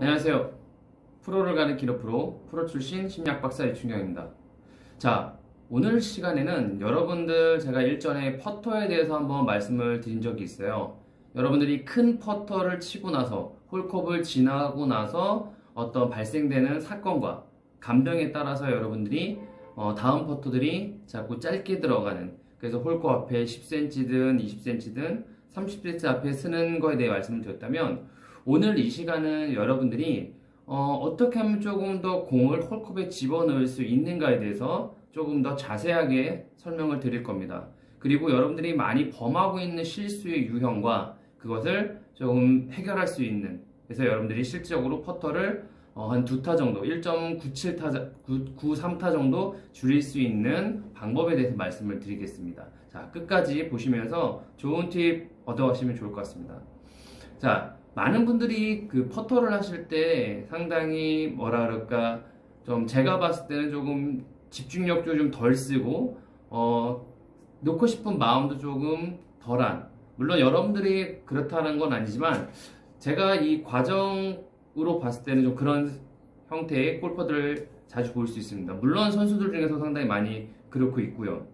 안녕하세요. 프로를 가는 기로 프로, 프로 출신 심리학 박사 이충경입니다. 자, 오늘 시간에는 여러분들 제가 일전에 퍼터에 대해서 한번 말씀을 드린 적이 있어요. 여러분들이 큰 퍼터를 치고 나서 홀컵을 지나고 나서 어떤 발생되는 사건과 감정에 따라서 여러분들이 어, 다음 퍼터들이 자꾸 짧게 들어가는 그래서 홀컵 앞에 10cm든 20cm든 30cm 앞에 쓰는 거에 대해 말씀을 드렸다면 오늘 이 시간은 여러분들이 어, 떻게 하면 조금 더 공을 홀컵에 집어넣을 수 있는가에 대해서 조금 더 자세하게 설명을 드릴 겁니다. 그리고 여러분들이 많이 범하고 있는 실수의 유형과 그것을 조금 해결할 수 있는 그래서 여러분들이 실질적으로 퍼터를 어, 한 두 타 정도, 1.97타, 93타 정도 줄일 수 있는 방법에 대해서 말씀을 드리겠습니다. 자, 끝까지 보시면서 좋은 팁 얻어가시면 좋을 것 같습니다. 자, 많은 분들이 그 퍼터를 하실 때 상당히 뭐라 그럴까, 좀 제가 봤을 때는 조금 집중력도 좀 덜 쓰고, 어, 놓고 싶은 마음도 조금 덜한, 물론 여러분들이 그렇다는 건 아니지만, 제가 이 과정으로 봤을 때는 좀 그런 형태의 골퍼들을 자주 볼 수 있습니다. 물론 선수들 중에서 상당히 많이 그렇고 있고요.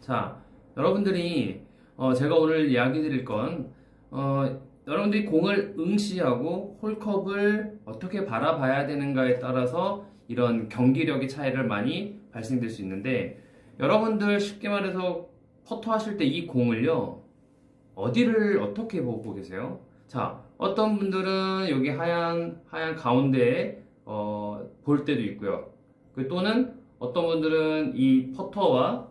자, 여러분들이 어, 제가 오늘 이야기 드릴 건 어, 여러분들이 공을 응시하고 홀컵을 어떻게 바라봐야 되는가에 따라서 이런 경기력의 차이를 많이 발생될 수 있는데 여러분들 쉽게 말해서 퍼터 하실 때 이 공을요 어디를 어떻게 보고 계세요? 자 어떤 분들은 여기 하얀 하얀 가운데에 어, 볼 때도 있고요. 그 또는 어떤 분들은 이 퍼터와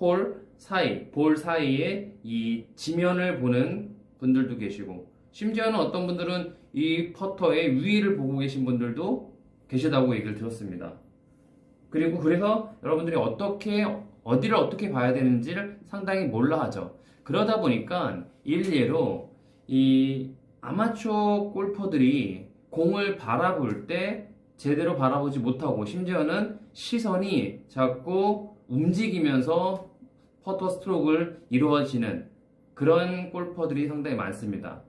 홀 사이, 볼 사이에 이 지면을 보는 분들도 계시고, 심지어는 어떤 분들은 이 퍼터의 위를 보고 계신 분들도 계시다고 얘기를 들었습니다. 그리고 그래서 여러분들이 어떻게, 어디를 어떻게 봐야 되는지를 상당히 몰라 하죠. 그러다 보니까 일례로 이 아마추어 골퍼들이 공을 바라볼 때 제대로 바라보지 못하고 심지어는 시선이 자꾸 움직이면서 퍼터 스트로크를 이루어지는 그런 골퍼들이 상당히 많습니다.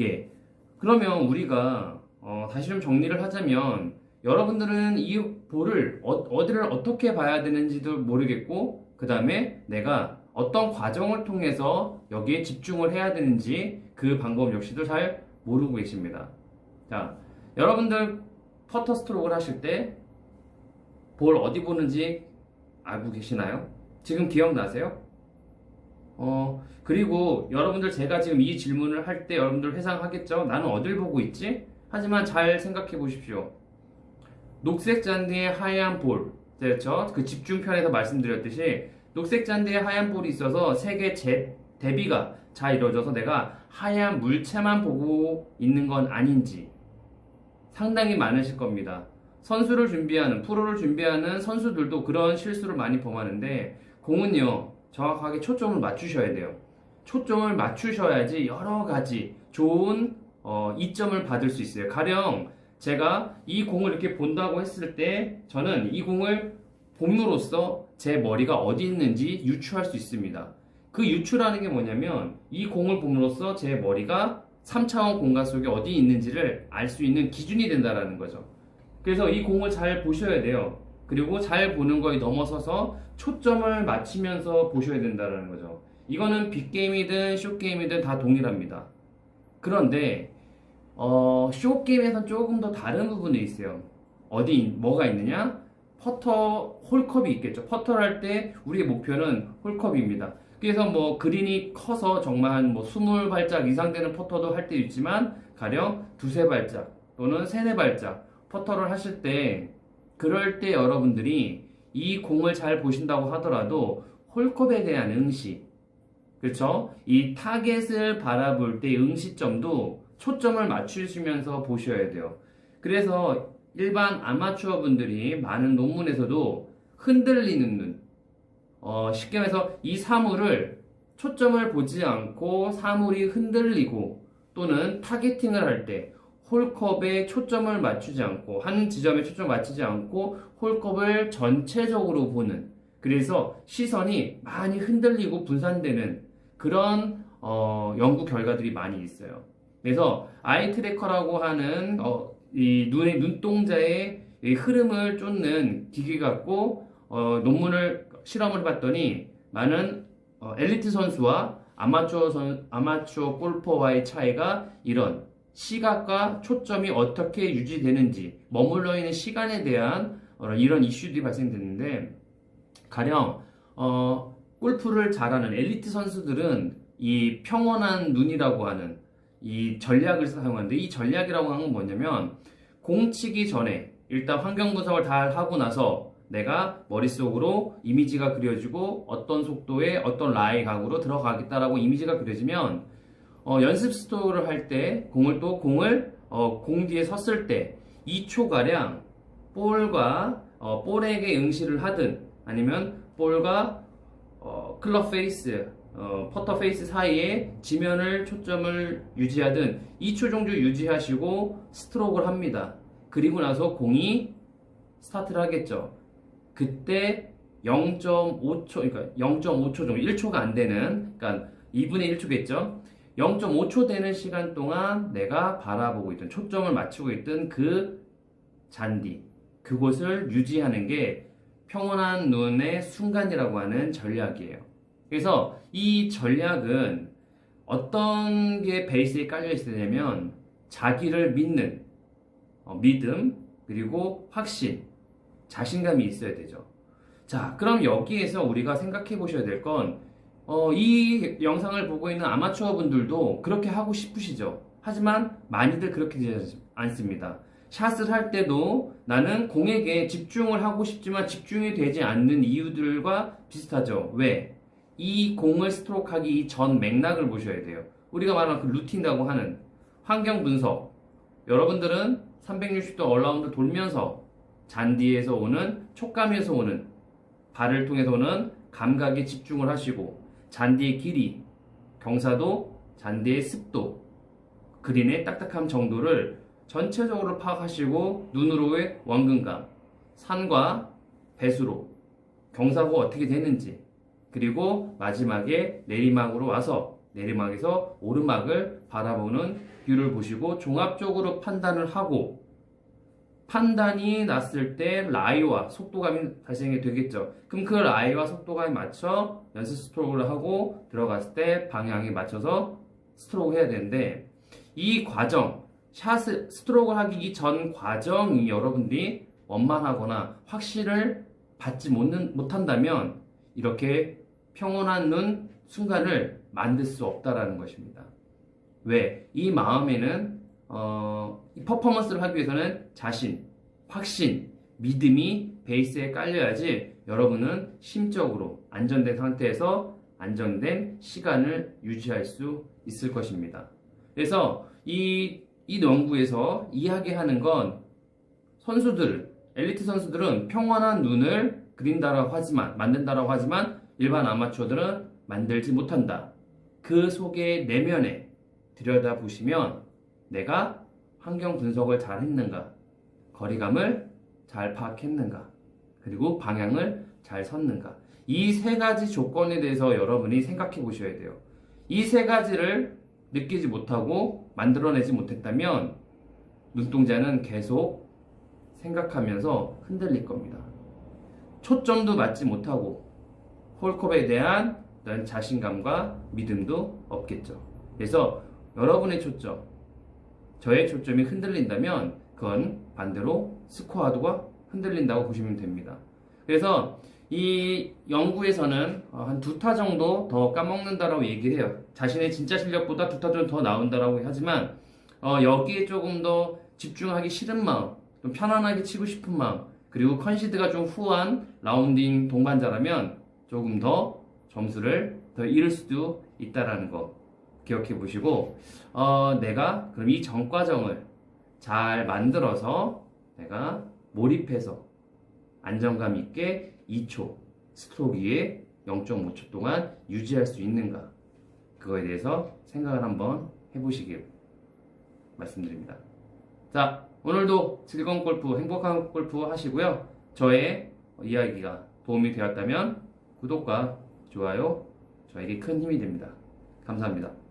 예. 그러면 우리가 어, 다시 좀 정리를 하자면 여러분들은 이 볼을 어, 디를 어떻게 봐야 되는지도 모르겠고 그 다음에 내가 어떤 과정을 통해서 여기에 집중을 해야 되는지 그 방법 역시도 잘 모르고 계십니다. 자, 여러분들 퍼터 스트로크를 하실 때 볼 어디 보는지 알고 계시나요? 지금 기억나세요? 어, 그리고 여러분들 제가 지금 이 질문을 할 때 여러분들 회상하겠죠? 나는 어딜 보고 있지? 하지만 잘 생각해 보십시오. 녹색 잔디에 하얀 볼. 그렇죠? 그 집중편에서 말씀드렸듯이 녹색 잔디에 하얀 볼이 있어서 색의 제, 대비가 잘 이루어져서 내가 하얀 물체만 보고 있는 건 아닌지 상당히 많으실 겁니다. 선수를 준비하는, 프로를 준비하는 선수들도 그런 실수를 많이 범하는데 공은요, 정확하게 초점을 맞추셔야 돼요. 초점을 맞추셔야지 여러 가지 좋은 어, 이점을 받을 수 있어요. 가령 제가 이 공을 이렇게 본다고 했을 때 저는 이 공을 봄으로써 제 머리가 어디 있는지 유추할 수 있습니다. 그 유추라는 게 뭐냐면 이 공을 봄으로써 제 머리가 3차원 공간 속에 어디 있는지를 알 수 있는 기준이 된다라는 거죠. 그래서 이 공을 잘 보셔야 돼요. 그리고 잘 보는 거에 넘어서서 초점을 맞추면서 보셔야 된다는 거죠. 이거는 빅게임이든 쇼게임이든 다 동일합니다. 그런데 어, 쇼게임에서 조금 더 다른 부분이 있어요. 어디 뭐가 있느냐? 퍼터 홀컵이 있겠죠. 퍼터를 할 때 우리의 목표는 홀컵입니다. 그래서 뭐 그린이 커서 정말 한뭐 20발짝 이상 되는 퍼터도 할 때 있지만 가령 두세 발짝 또는 세네 발짝 퍼터를 하실 때 그럴 때 여러분들이 이 공을 잘 보신다고 하더라도 홀컵에 대한 응시 그렇죠? 이 타겟을 바라볼 때 응시점도 초점을 맞추시면서 보셔야 돼요. 그래서 일반 아마추어 분들이 많은 논문에서도 흔들리는 눈, 어, 쉽게 말해서 이 사물을 초점을 보지 않고 사물이 흔들리고 또는 타겟팅을 할 때 홀컵에 초점을 맞추지 않고 한 지점에 초점 맞추지 않고 홀컵을 전체적으로 보는 그래서 시선이 많이 흔들리고 분산되는 그런 어, 연구 결과들이 많이 있어요. 그래서 아이 트래커라고 하는 어, 이 눈의 눈동자의 이 흐름을 쫓는 기계 갖고 어, 논문을 실험을 해봤더니 많은 어, 엘리트 선수와 아마추어 선 아마추어 골퍼와의 차이가 이런 시각과 초점이 어떻게 유지되는지 머물러 있는 시간에 대한 어, 이런 이슈들이 발생되는데 가령 어, 골프를 잘하는 엘리트 선수들은 이 평온한 눈이라고 하는 이 전략을 사용하는데 이 전략이라고 하는 건 뭐냐면 공 치기 전에 일단 환경 분석을 다 하고 나서 내가 머릿속으로 이미지가 그려지고 어떤 속도의 어떤 라이 각으로 들어가겠다라고 이미지가 그려지면 어, 연습 스토어를 할때 공을 또 공을 어, 공 뒤에 섰을 때 2초가량 볼과 어, 볼에게 응시를 하든 아니면 볼과 어, 클럽 페이스 어, 퍼터 페이스 사이에 지면을 초점을 유지하든 2초 정도 유지하시고 스트로크를 합니다. 그리고 나서 공이 스타트를 하겠죠. 그때 0.5초, 그러니까 0.5초 정도, 1초가 안 되는, 그러니까 2분의 1초겠죠. 0.5초 되는 시간 동안 내가 바라보고 있던, 초점을 맞추고 있던 그 잔디, 그곳을 유지하는 게 평온한 눈의 순간이라고 하는 전략이에요. 그래서 이 전략은 어떤 게 베이스에 깔려 있어야 되냐면 자기를 믿는 어, 믿음 그리고 확신 자신감이 있어야 되죠. 자, 그럼 여기에서 우리가 생각해 보셔야 될 건, 어, 이 영상을 보고 있는 아마추어 분들도 그렇게 하고 싶으시죠. 하지만 많이들 그렇게 되지 않습니다. 샷을 할 때도 나는 공에게 집중을 하고 싶지만 집중이 되지 않는 이유들과 비슷하죠. 왜? 이 공을 스트로크하기 전 맥락을 보셔야 돼요. 우리가 말하는 그 루틴이라고 하는 환경 분석. 여러분들은 360도 얼라운드 돌면서 잔디에서 오는 촉감에서 오는 발을 통해서 오는 감각에 집중을 하시고 잔디의 길이, 경사도, 잔디의 습도, 그린의 딱딱함 정도를 전체적으로 파악하시고 눈으로의 원근감, 산과 배수로, 경사가 어떻게 되는지, 그리고 마지막에 내리막으로 와서 내리막에서 오르막을 바라보는 뷰를 보시고 종합적으로 판단을 하고 판단이 났을 때 라이와 속도감이 발생이 되겠죠. 그럼 그 라이와 속도감에 맞춰 연습 스트로크를 하고 들어갔을 때 방향에 맞춰서 스트로크 해야 되는데 이 과정, 샷 스트로크 하기 전 과정이 여러분들이 원만하거나 확실을 받지 못한다면 이렇게 평온한 눈 순간을 만들 수 없다라는 것입니다. 왜? 이 마음에는 어, 이 퍼포먼스를 하기 위해서는 자신, 확신, 믿음이 베이스에 깔려야지 여러분은 심적으로 안전된 상태에서 안정된 시간을 유지할 수 있을 것입니다. 그래서 이, 이 연구에서 이야기하는 건 선수들, 엘리트 선수들은 평온한 눈을 그린다라고 하지만, 만든다라고 하지만 일반 아마추어들은 만들지 못한다. 그 속의 내면에 들여다보시면 내가 환경 분석을 잘 했는가, 거리감을 잘 파악했는가, 그리고 방향을 잘 섰는가. 이 세 가지 조건에 대해서 여러분이 생각해 보셔야 돼요. 이 세 가지를 느끼지 못하고 만들어내지 못했다면 눈동자는 계속 생각하면서 흔들릴 겁니다. 초점도 맞지 못하고 홀컵에 대한 자신감과 믿음도 없겠죠. 그래서 여러분의 초점, 저의 초점이 흔들린다면 그건 반대로 스코어도가 흔들린다고 보시면 됩니다. 그래서 이 연구에서는 한 두 타 정도 더 까먹는다라고 얘기를 해요. 자신의 진짜 실력보다 두 타 정도 더 나온다라고 하지만 어, 여기에 조금 더 집중하기 싫은 마음, 좀 편안하게 치고 싶은 마음, 그리고 컨시드가 좀 후한 라운딩 동반자라면 조금 더 점수를 더 잃을 수도 있다라는 거 기억해 보시고 어, 내가 그럼 이 전과정을 잘 만들어서 내가 몰입해서 안정감 있게 2초 스트로크 위에 0.5초 동안 유지할 수 있는가 그거에 대해서 생각을 한번 해보시길 말씀드립니다. 자 오늘도 즐거운 골프 행복한 골프 하시고요. 저의 이야기가 도움이 되었다면 구독과 좋아요 저에게 큰 힘이 됩니다. 감사합니다.